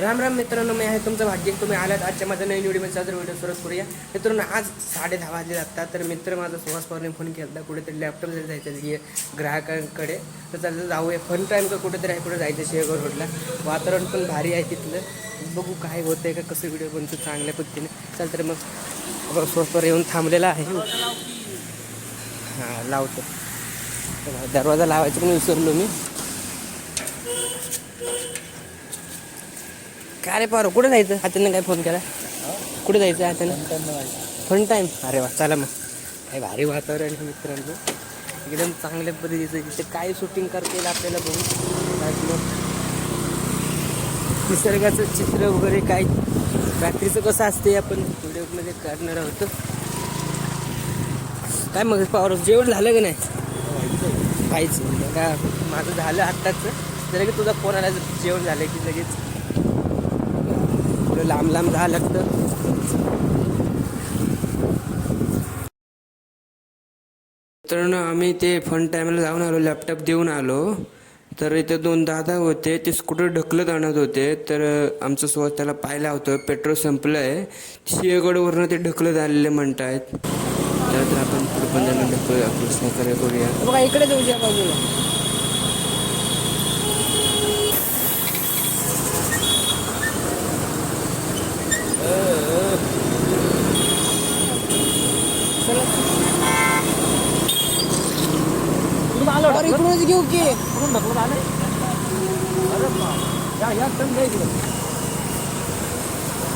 राम राम मित्रांनो मी आहे तुमचं भाग्य. तुम्ही आलात आजच्या माझ्या नवीन व्हिडिओमध्ये साजर व्हिडिओ सुरुवात करूया. मित्रांनो आज साडे दहा वाजले लागतात तर मित्र माझा सुहास पवारने फोन केला कुठेतरी लॅपटॉप जरी जायचं आहे ग्राहकांकडे. तर चालतं जाऊया. फन टाईम का कुठेतरी आहे कुठे जायचं शेअर रोडला वातावरण पण भारी आहे तिथलं. बघू काय होतं आहे का कसं व्हिडिओ बनतो चांगल्या पद्धतीने. चल तर मग सुहास पवार येऊन थांबलेला आहे. हां लावतो. दरवाजा लावायचं पण विसरलो मी. काय रे पारो? कुठे जायचं? हाताने काय फोन केला? कुठे जायचं हाताने? फन टाईम अरे वा चला मग. काय भारी वातावरण आहे मित्रांनो. एकदम चांगल्या पद्धतीचं इथे काय शूटिंग करता येईल आपल्याला बघू. काय मग निसर्गाचं चित्र वगैरे काय? रात्रीचं कसं असते आपण व्हिडिओमध्ये करणार आहोत. काय मग पावर जेवण झालं की नाही? काहीच नाही. का माझं झालं आत्ताच. जर की तुझा फोन आला जेवण झालं की लगेच. थोडं लांब लांब राहा लागतं. तर ना आम्ही ते फन टाईमला जाऊन आलो लॅपटॉप देऊन आलो. तर इथे दोन दादा होते ते स्कूटर ढकलत आणत होते. तर आमचं सोबत त्याला पाहिला होतं पेट्रोल संपलं आहे सिंहगडवरनं ते ढकलत आलेले म्हणतायत. तर तर आपण पुढे पण त्यांना ढकलूया करूया बघा इकडे जाऊया बाजूला. अरे इकडूनच घेऊ की.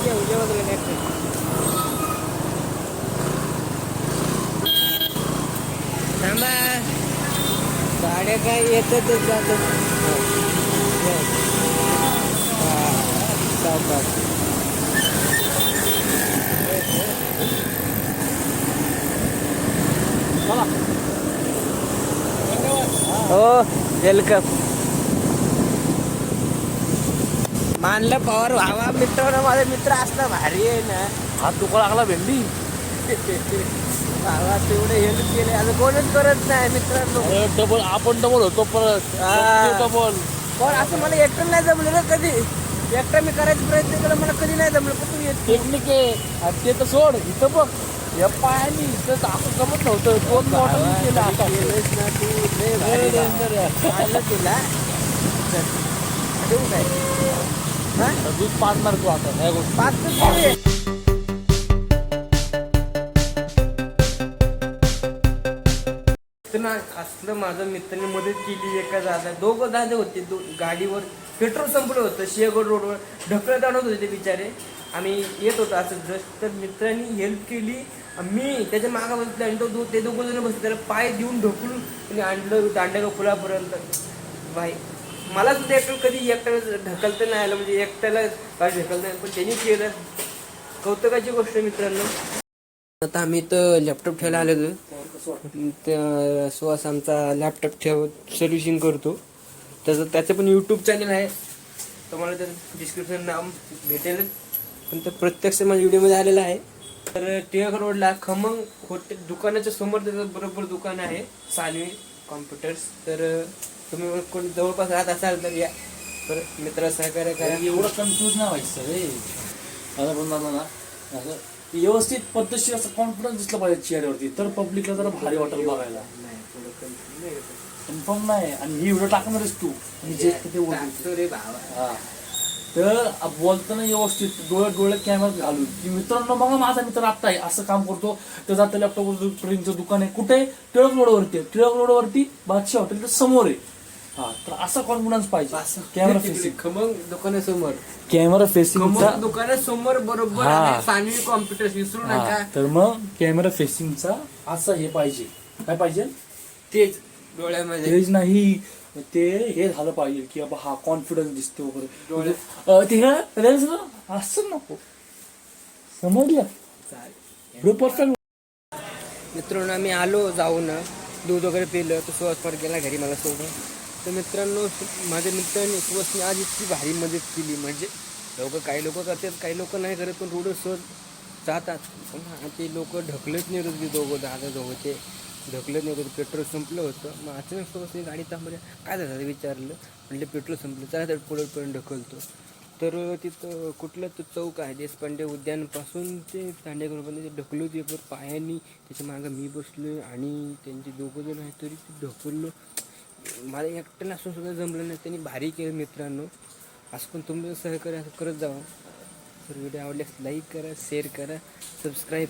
येऊ, जेवा तुला काय ते. थांबा. गाड्या काय येतातच जातात हा. हो वेलकम मानलं पवार व्हावा. मित्र माझा मित्र असला भारी आहे ना. हात दुखा लागला भेंडी. भावा तेवढे हेल्प केले. आता कोणच करत नाही मित्रांनो. डबल आपण डबल होतो परत. हा. डबल पण असं मला एकटं नाही जमलं ना कधी. एकटा मी करायचा प्रयत्न केला मला कधी नाही जमलं. पण येत? टेक्निक आहे ते तर सोड. इथं बघ. या पायानी इथं असं जमत नव्हतं. दोन मोठा केलं आता. तुला. काय? हा? दूध पाडणार तू आता. ह्या गोष्टी. पाच. तर ना असलं माझं मित्राने मदत केली एका दादा. दोघं दादा होते. दो गाडीवर पेट्रोल संपलं होतं. शेगड रोडवर ढकलत आणत होते ते बिचारे. आम्ही येत होतो असं. जस्ट तर मित्रांनी हेल्प केली. मी त्याच्या मागा बसले आणि तो दो ते दोघं जण बसले त्याला पाय देऊन ढकलून त्यांनी आणलं दांड्या फुलापर्यंत. भाई मला सुद्धा एकटं कधी एकट्याला ढकलता नाही आलं म्हणजे एकट्याला काय ढकलता नाही. पण त्यांनी केलं. कौतुकाची गोष्ट मित्रांनो. आता आम्ही तर लॅपटॉप ठेवायला आलेलो त्या सुहास आमचा लॅपटॉप ठेव सर्व्हिसिंग करतो. त्याचं त्याचं पण यूट्यूब चॅनल आहे. तुम्हाला त्याचं डिस्क्रिप्शन नाम भेटेल पण ते प्रत्यक्ष माझ्या व्हिडिओमध्ये आलेलं आहे. तर टिळक रोडला खमंग होटेल दुकानाच्या समोर त्याचं बरोबर दुकान आहे सानवी कॉम्प्युटर्स. तर तुम्ही कोणी जवळपास राहत असाल तर या. तर मित्र सहकार्य करा. एवढं कन्फ्युज नाही व्हायचं रे. आता पण मला ना. असं व्यवस्थित पद्धतशीर असं कॉन्फिडन्स दिसलं पाहिजे चेहऱ्यावरती तर पब्लिकला जरा भारी वाटेल बघायला. नाही थोडं. कन्फर्म नाही. आणि ही व्हिडिओ टाकणारच तू. मी जे ते बोलतो टाकतो रे भावा. हा. तर बोलताना व्यवस्थित डोळे डोळे कॅमेऱ्यात घालून. की मित्रांनो बघा माझा मित्र आत्ता आहे असं काम करतो. तर जातं लॅपटॉप प्रिंटचं दुकान आहे. कुठे? टिळक रोडवरती आहे. टिळक रोडवरती बादशाह हॉटेलच्या समोर आहे. हा तर असा कॉन्फिडन्स पाहिजे. कॅमेरा फेसिंग खमंग दुकानासमोर कॅमेरा फेसिंगचा खमंग दुकानासमोर बरोबर हा. सानवी कॉम्प्युटर्स विसरू नका. तर मग कॅमेरा फेसिंगचा असं हे पाहिजे. काय पाहिजे? तेच. डोळ्यामध्ये. तेच नाही ते हे झालं पाहिजे की बाबा हा कॉन्फिडन्स दिसतो वगैरे. डोळे- अं, ते ना, असं नको. समजलं? मित्रांनो आम्ही आलो जाऊन दूध वगैरे पिलं तो सुहास पर गेला घरी मला सोडून तर मित्रांनो माझ्या मित्रांनी सुहासने आज इतकी भारी मदत केली. म्हणजे लोक काही लोक करतात काही लोक नाही करत पण रोड सहज जातात. पण हा, ते लोक ढकलत नाही होते दोघं दादा दोघं ते. ढकलत नाही पेट्रोल संपलं होतं. मग अचानक सोबत गाडी थांबल्या काय झालं विचारलं. म्हणलं पेट्रोल संपलं. चला तर पुढेपर्यंत ढकलतो. तर तिथं कुठलं तो चौक आहे देशपांडे उद्यानपासून ते दांडेकरपर्यंत ते ढकलू ते पण पायानी. त्याच्या मागं मी बसलो आणि त्यांचे दोघं जण आहेत तरी ते ढकललो. मला एकट्यानं असून सुद्धा जमलं नाही. त्यांनी भारी केलं मित्रांनो. असं पण तुम्ही सहकार्य असं करत जावं. तर व्हिडिओ आवडल्यास लाईक करा शेअर करा सबस्क्राईब